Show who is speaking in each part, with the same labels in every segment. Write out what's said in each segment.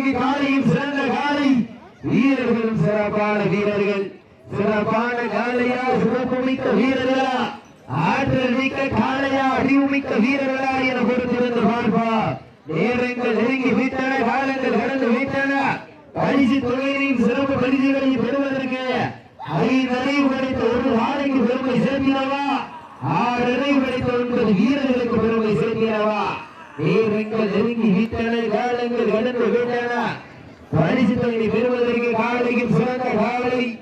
Speaker 1: பெறுவதற்கு காலையும் சிறந்த காலை வீரர்களும் சிறப்பான வீரர்கள். சிறப்பான காலையா சிறப்புமிக்க வீரர்களா. ஆற்றல் மிக்க காலையா அறிவுமிக்க வீரர்களா என பொறுத்திருந்து பார்ப்பா. நேரங்கள் நெருங்கி விட்டன காலங்கள் கடந்து விட்டன. பரிசு தொகையினையும் சிறப்பு பரிசுகளை பெறுவதற்கு ஐந்தறிவு கிடைத்த ஒரு நாளைக்கு பெருமை சேர்க்கிறவா ஆறறிவு கிடைத்த ஒன்பது வீரர்களுக்கு பெருமை சேர்க்கிறவா நேரங்கள் நெருங்கி விட்டன காலங்கள் கடந்து விட்டன. பரிசு தொகையை பெறுவதற்கு காலையும் சிறந்த காலை.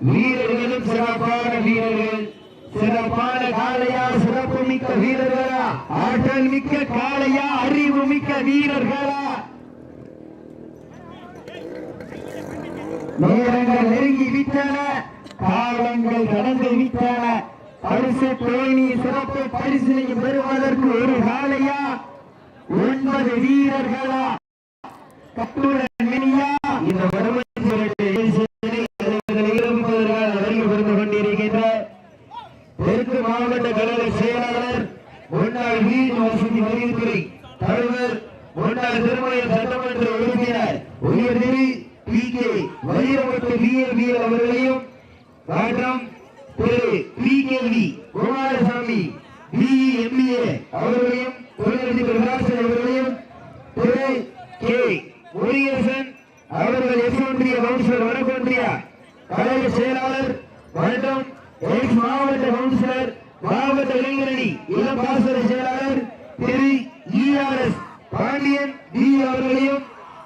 Speaker 1: வீரர்களும் சிறப்பான வீரர்கள். சிறப்பான காளையா சிறப்பு மிக்க வீரர்களா? ஆற்றல் மிக்க காளையா? அறிவு மிக்க வீரர்களா? நேரங்கள் நெருங்கி விட்டன. காலங்கள் கடந்து விட்டன. பரிசு பேணி சிறப்பு பரிசினை பெறுவதற்கு ஒரு காளையா? ஒன்பது வீரர்களா? கட்டுடன் மினியா இந்த வறுமை தெற்கு மாவட்ட கழக செயலாளர் முன்னாள் வீடு வசதி வலியுறுத்துறை தலைவர் முன்னாள் திருமண சட்டமன்ற உறுப்பினர் உயர் பி கே வைரமுத்து பிஏபி அவர்களையும் மற்றும் திரு பி கே வி குமாரசாமி பிஇஎம்ஏ அவர்களையும் தொழிலதிபர் பிரகாசன் அவர்களையும் திரு கே முருகேசன் அவர்கள் எஸ் ஒன்றிய கவுன்சிலர் வடக்கு ஒன்றிய கழக செயலாளர் மற்றும் எக்ஸ் மாவட்ட கவுன்சிலர் மாவட்ட இளைஞரணி இளம் பாசன செயலாளர் திரு இஆர்எஸ் பாண்டியன் டி அவர்களையும்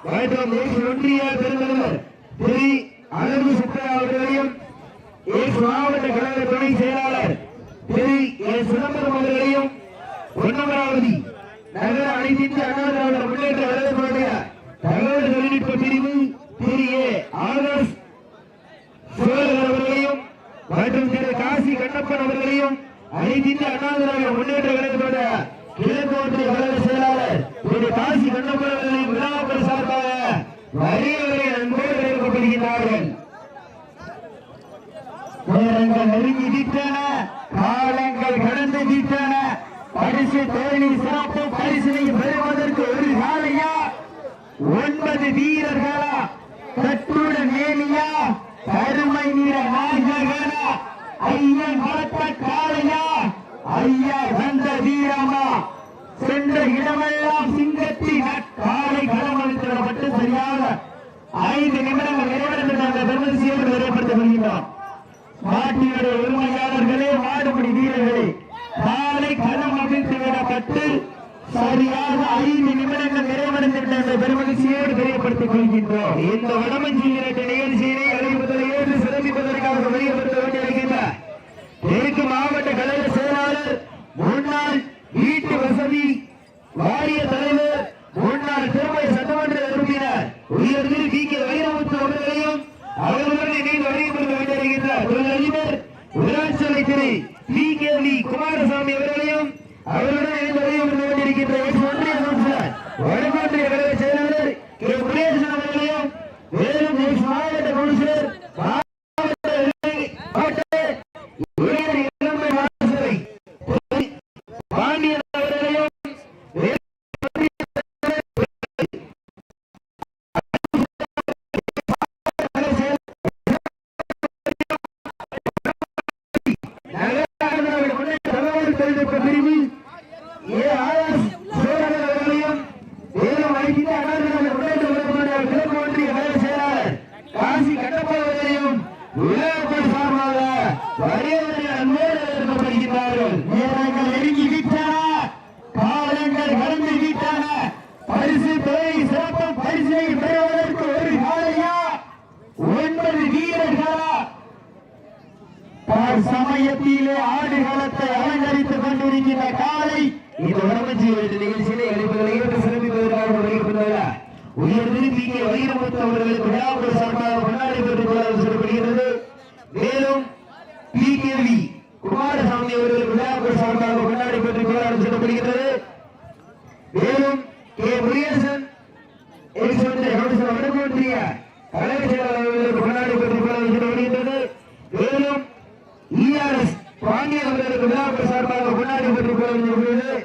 Speaker 1: மற்றும் எக்ஸ் ஒன்றிய பெருந்தலைவர் திரு அழகு சுப்பா அவர்களையும் எக்ஸ் மாவட்ட கழக துணை செயலாளர் திரு எஸ் சிதம்பரம் அவர்களையும் பொன்னமராவதி நகர அனைத்து அண்ணா திராவிட முன்னேற்ற கழகத்தினுடைய தகவல் தொழில்நுட்ப பிரிவு திரு. ஏ. ஆர்எஸ் சோழர் அவர்களையும் மற்றும் திரு. காசி கண்ணப்பன் அவர்களையும் அனைத்து அண்ணா திராவிட முன்னேற்ற கழகத்தோட கிழக்கு ஒன்றிய கழக செயலாளர் திரு. காசி கண்ணப்பன் அவர்களையும் விழாக்கள் சார்பாக வரியவர்களை அன்போடு அழைக்கப்படுகிறார்கள் நெருங்கி விட்டன காலங்கள் பரிசு தேனி சிறப்பு பரிசினை பெறுவதற்கு ஒரு காலையா ஒன்பது வீரர்களா? கட்டுடன் மேலியா கருமை நிற நாயகனா ஐயன் வளர்த்த காலையா ஐயா வந்த வீரமா? சென்ற இடமெல்லாம் சிங்கத்தின் காலை களமளித்திடப்பட்டு சரியாக ஐந்து நிமிடங்கள் நிறைவடைந்த அந்த பெருமதிசியோடு நிறைவேற்றப்படுகின்றோம் மாட்டினுடைய உரிமையாளர்களே சரியாக ஐந்து நிமிடங்கள் நிறைவடைந்திருந்த அந்த பெருமகிழ்ச்சியோடு தெரியப்படுத்திக் கொள்கின்றோம். இந்த வடமஞ்சி செய்கிற நிகழ்ச்சியினை அறிவிப்பதை ஏற்று சிறப்பிப்பதற்காக வெளியிடப்பட்டு கொண்டிருக்கின்றார் தெற்கு மாவட்ட இந்த உடம்பு நிகழ்ச்சியிலே அழைப்புகளை சிறப்பிப்பதற்காக வருகின்றன திருப்பி வைரமுத்து அவர்களுக்கு விழாக்கள் சார்பாக கொண்டாடி பெற்றுக் கொள்ள சொல்லப்படுகிறது மேலும் பி கேவி குமாரசாமி அவர்களுக்கு விழாக்கள் சார்பாக கொண்டாடி பெற்றுக் கொள்ள சொல்லப்படுகிறது மேலும் கே முருகேசன் எரிசொன்றை கவுன்சிலர் வடக்கொன்றிய கழக செயலாளர்களுக்கு கொண்டாடி பெற்றுக் கொள்ள சொல்லப்படுகின்றது மேலும் இஆர்எஸ் பாண்டியன் அவர்களுக்கு விழாக்கள் சார்பாக கொண்டாடி பெற்றுக் கொள்ளப்படுகிறது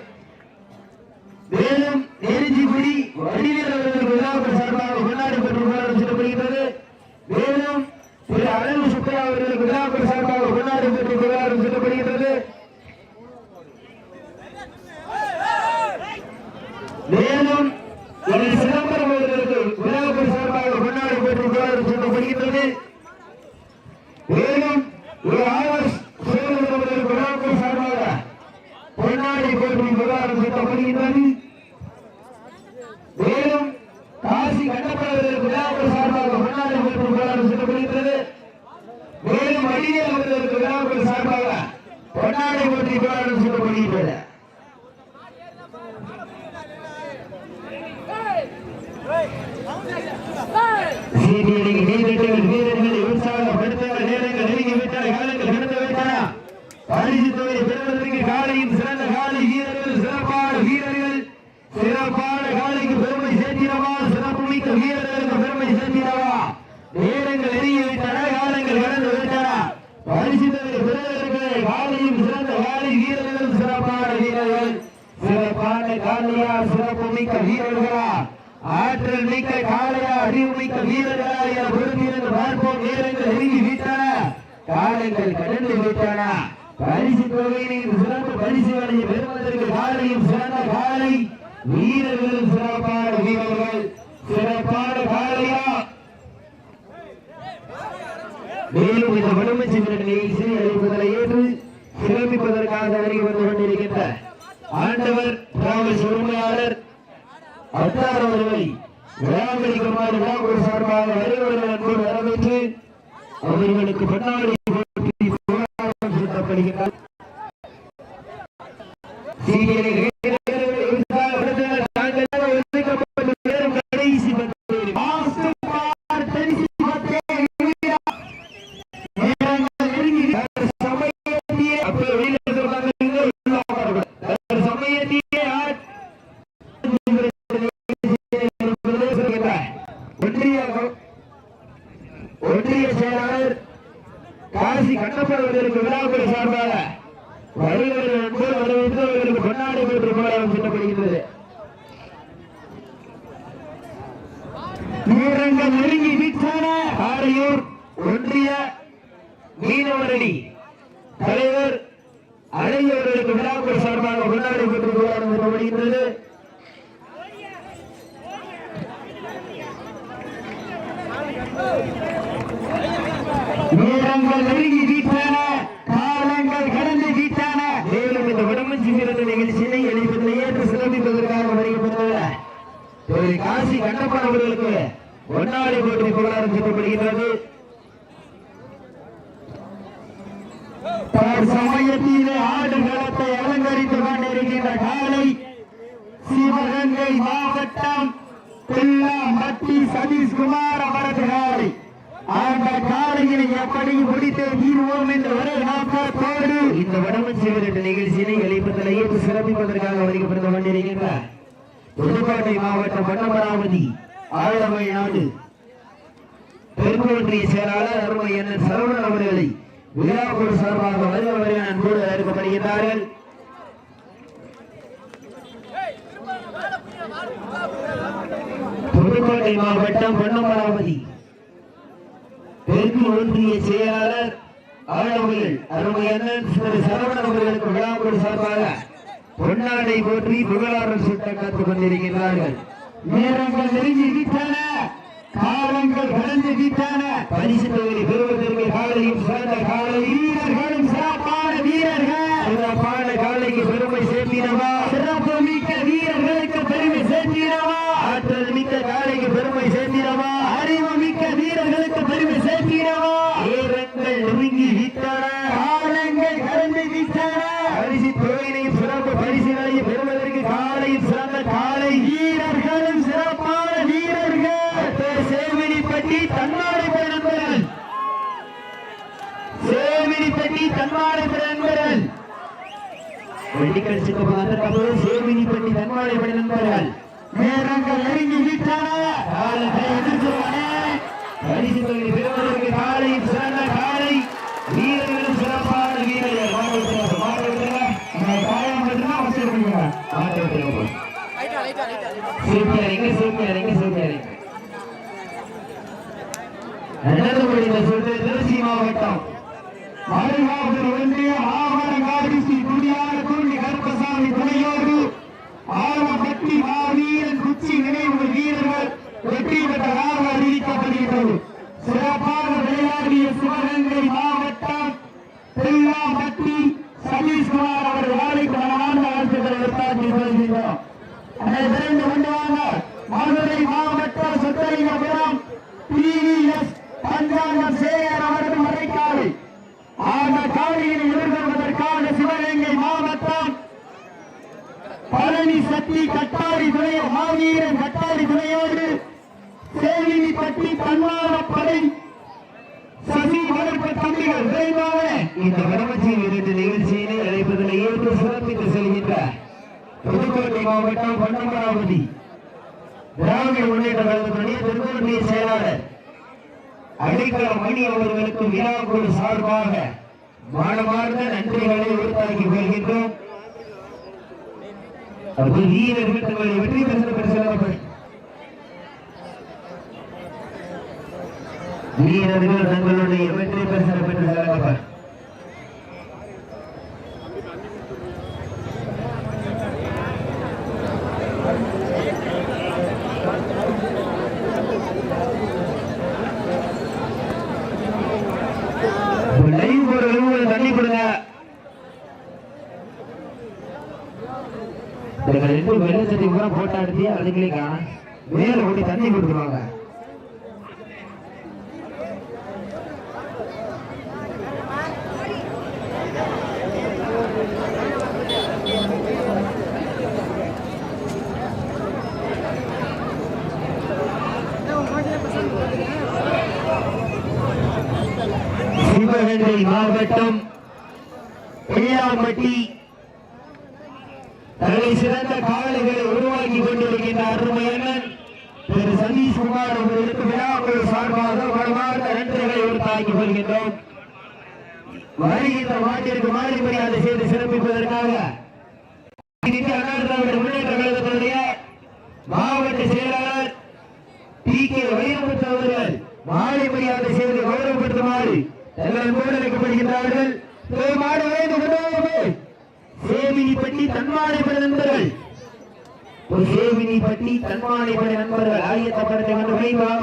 Speaker 1: மேலும் நெருஞ்சிக்குடி வடிவேல் அவர்களுக்கு விழாக்கள் சார்பாக அண்ணன் சிதம்பரம் அவர்களுக்கு விழாக்கள் சார்பாக கொண்டாடி போட்டு சொல்லப்படுகின்றது. மேலும் ஒரு ஆவர்ஸ் சேலம் அவர்களுக்கு விழாக்கள் சார்பாக கொண்டாடி போட்டி சொல்லப்படுகின்றது. மேலும் காசி கண்டப்படவர்களுக்கு விழாவுக்கு சார்பாக கொண்டாடி போட்டி சொல்லப்படுகின்றது. மேலும் அடியல் அவர்களுக்கு விழாவுக்கு சார்பாக கொண்டாடி போட்டி சொல்லப்படுகின்றது. வீரர்கள் நீதிகள் வீரர்களை உற்சாகப்படுத்த நேரங்கள் நெருங்கிவிட்டால் காலங்கள் கடந்து விட்டன பரிசு தொகை பெறுவதற்கு காலையின் சிறந்த காலை வீரர்கள் சிறப்பான வீரர்கள். சிறப்பான காலைக்கு பெருமை சேர்த்திடவா? சிறப்பு மிக்க வீரர்களுக்கு பெருமை சேர்த்திடவா? நேரங்கள் நெருங்கி காலங்கள் கடந்து விட்டன பரிசு தொகை பெறுவதற்கு காலையும் சிறந்த காலை வீரர்கள் சிறப்பான வீரர்கள். சிறப்பான காலையா சிறப்பு மிக்க வீரர்கள். ஆற்றல் மிக்க காளையா அறிவு மிக்க வீரர்களா என பொறுத்திருந்து பார்ப்போம். வீரர்கள் நெருங்கி விட்டன? காலங்கள் கடந்து விட்டன? பரிசு தொகையின் சிறப்பு பரிசுகளை பெறுவதற்கு காலையும் சிறந்த காலை. வீரர்களும் சிறப்பான வீரர்கள். சிறப்பான காலையா மேலும் இந்த வலிமை சிவனை இசை அளிப்பதனை ஏற்று சிறப்பிப்பதற்காக வருகை வந்து கொண்டிருக்கின்ற ஆண்டவர் டிராவல்ஸ் உரிமையாளர் அத்தார் அவர்களை சார்பாக வரவேற்று அவர்களுக்கு பொன்னாடி போற்றி புகழாரம் காசி கட்டப்படுவதற்கு விழாக்குழு சார்பாக வருகிறவர்கள் அன்போடு வரவேற்று அவர்களுக்கு பொன்னாடி போன்று போராட்டம் சொல்லப்படுகிறது நேரங்கள் நெருங்கி விட்டன ஆரையூர் ஒன்றிய மீனவரணி தலைவர் அழகியவர்களுக்கு விழாக்குழு சார்பாக கொண்டாடி போன்று போராடம் சொல்லப்படுகின்றது. நேரங்கள் நெருங்கி விட்டன காலங்கள் கடந்து விட்டன மேலும் இந்த உடம்பு சிங்கிறது நிகழ்ச்சியை எளிதில் ஏற்று சிறப்பிப்பதற்காக வருகின்றன திரு காசி கண்டப்பன் அவர்களுக்கு ஒன்னாடி போட்டி புகழாரம் சொல்லப்படுகிறது சமயத்திலே ஆடு களத்தை அலங்கரித்துக் கொண்டிருக்கின்ற காலை சிவகங்கை மாவட்டம் பிள்ளாம்பட்டி சதீஷ்குமார் அவரது காலை. அந்த காலையில் எப்படி முடித்து தீர்வோம் என்று ஒரே நோக்கத்தோடு இந்த வடமன் சிவரட்டு நிகழ்ச்சியினை எளிப்பதிலேயே சிறப்பிப்பதற்காக வருகிறது கொண்டிருக்கின்றார். புதுக்கோட்டை மாவட்டம் வட்டமராவதி ஆழமை நாடு. தெற்கு செயலாளர் அருமை என்ன சரவணன் அவர்களை விழாக்குழு சார்பாக வருபவரை அன்போடு அழைக்கப்படுகின்றார்கள். புதுக்கோட்டை மாவட்டம் பொன்னமராவதி தெற்கு ஒன்றிய செயலாளர் ஆழமையில் அருமை சரவணன் அவர்களுக்கு விழாக்குழு சார்பாக பொன்னாடை போற்றி புகழாரம் சுட்ட காத்துக் கொண்டிருக்கிறார்கள் நேரங்கள் நெருங்கி விட்டன காலங்கள் கடந்து விட்டன. பரிசு தொகையை பெறுவதற்கு காலையும் சிறந்த காலை. வீரர்களும் சிறப்பான வீரர்கள். சிறப்பான காலைக்கு பெருமை சேர்த்தினவா சிறப்பு மிக்க வீரர்களுக்கு பெருமை சேர்த்தினவா ஆற்றல் மிக்க காலைக்கு பெருமை சேர்த்தினவா அறிவு மிக்க வீரர்களுக்கு பெருமை சேர்த்தினவா நேரங்கள் நெருங்கி விட்டன காலங்கள் கடந்து விட்டன பரிசு தொகையினையும் சிறப்பு பரிசுகளையும் பெறுவதற்கு காலையும் சிறந்த காலை வீரர்களும் சிறப்பான வீரர்கள் சேவினிப்பட்டி தன்னாடை நண்பர்கள் சேவினிப்பட்டி தன்மாடை நண்பர்கள். மெடிக்கல் செக்கப் அதற்கப்புறம் சேவினிப்பட்டி தன்மாடை நண்பர்கள். நேரங்கள் நெருங்கி விட்டன காலத்தை எதிர்த்துள்ளன பரிசு தொகை பெறுவதற்கு காலை சிறந்த காலை வீரர்களும் சிறப்பான வீரர்கள். மாட்ட விட்டுருங்க காயம் மட்டும்தான் அவசியம் பண்ணுங்க மாட்ட விட்டுருங்க சூப்பியாரிங்க சூப்பியாரிங்க நடந்து முடிந்த சுற்று திருச்சி மாவட்டம். பாதுகாப்பு ஒன்றிய ஆவணங்காடி ஸ்ரீ குடியார் குண்டி கருப்பசாமி துணையோடு ஆலப்பட்டி மாவீரன் குச்சி நினைவு வீர வெற்றி பெற்றதாக அறிவிக்கப்படுகிறது சிறப்பாக விளையாடிய சிவகங்கை மாவட்டம் தெல்லாம்பட்டி சதீஷ்குமார் அவர்கள் வேலைக்கு மனமான வாழ்த்துக்களை உருவாக்கி வருகின்றோம் அதை விரைந்து கொண்டு வாங்க. மதுரை மாவட்டம் சுத்தலிங்கபுரம் டிவிஎஸ் பஞ்சாங்கம் சேகர் அவர்கள் மறைக்காலை அந்த காலையில் எதிர்கொள்வதற்காக சிவகங்கை மாவட்டம் பட்டி கட்டாரி துணையோ மாவீரன் கட்டாரி துணையோடு சேவினி பட்டி சேவினிப்பட்டி படை சசி வளர்ப்பு தம்பிகள் விரைவாக இந்த வடமச்சி இரண்டு நிகழ்ச்சியினை அழைப்பதில் ஏற்று சிறப்பித்து செல்கின்ற புதுக்கோட்டை மாவட்டம் பொன்னமராவதி திராவிட முன்னேற்ற கழகத்துடைய திருக்கோட்டை செயலாளர் அடிக்கல மணி அவர்களுக்கு விழாக்குழு சார்பாக மாணவார்ந்த நன்றிகளை உறுத்தாக்கி கொள்கின்றோம். அப்போது வீரர்கள் தங்களை வெற்றி பெற்ற பெற்றார்கள் வீரர்கள் தங்களுடைய வெற்றி பெற்ற பெற்றார்கள் லைவ் ஒரு ரூபாய் தண்ணி கொடுங்க இந்த ரெண்டு வெள்ளை சட்டி கூட போட்டோ எடுத்து அதுங்களே காணும் மேல ஓடி தண்ணி கொடுத்துருவாங்க சிவகங்கை மாவட்டம் பிள்ளாம்பட்டி தலை சிறந்த அருமையண்ணன் திரு சதீஷ்குமார் அவர்களுக்கு விழாக்கள் சார்பாக மனமார்ந்த நன்றிகளை உறுத்தாக்கி கொள்கின்றோம். வருகின்ற மாட்டிற்கு மாறி மரியாதை செய்து சிறப்பிப்பதற்காக முன்னேற்ற கழகத்தினுடைய மாவட்ட செயலாளர் டி கே வைரமுத்து அவர்கள் மாலை மரியாதை செய்து கௌரவப்படுத்துமாறு எல்லாம் கூட அழைக்கப்படுகின்றார்கள். போய் மாட வேண்டும் கொண்டு ஒரு சேவினி பட்டி தன்மானை சேவினிப்பட்டி தன்மானைப்பட நண்பர்கள் ஆயத்தப்படுத்த வேண்டும். விரைவாக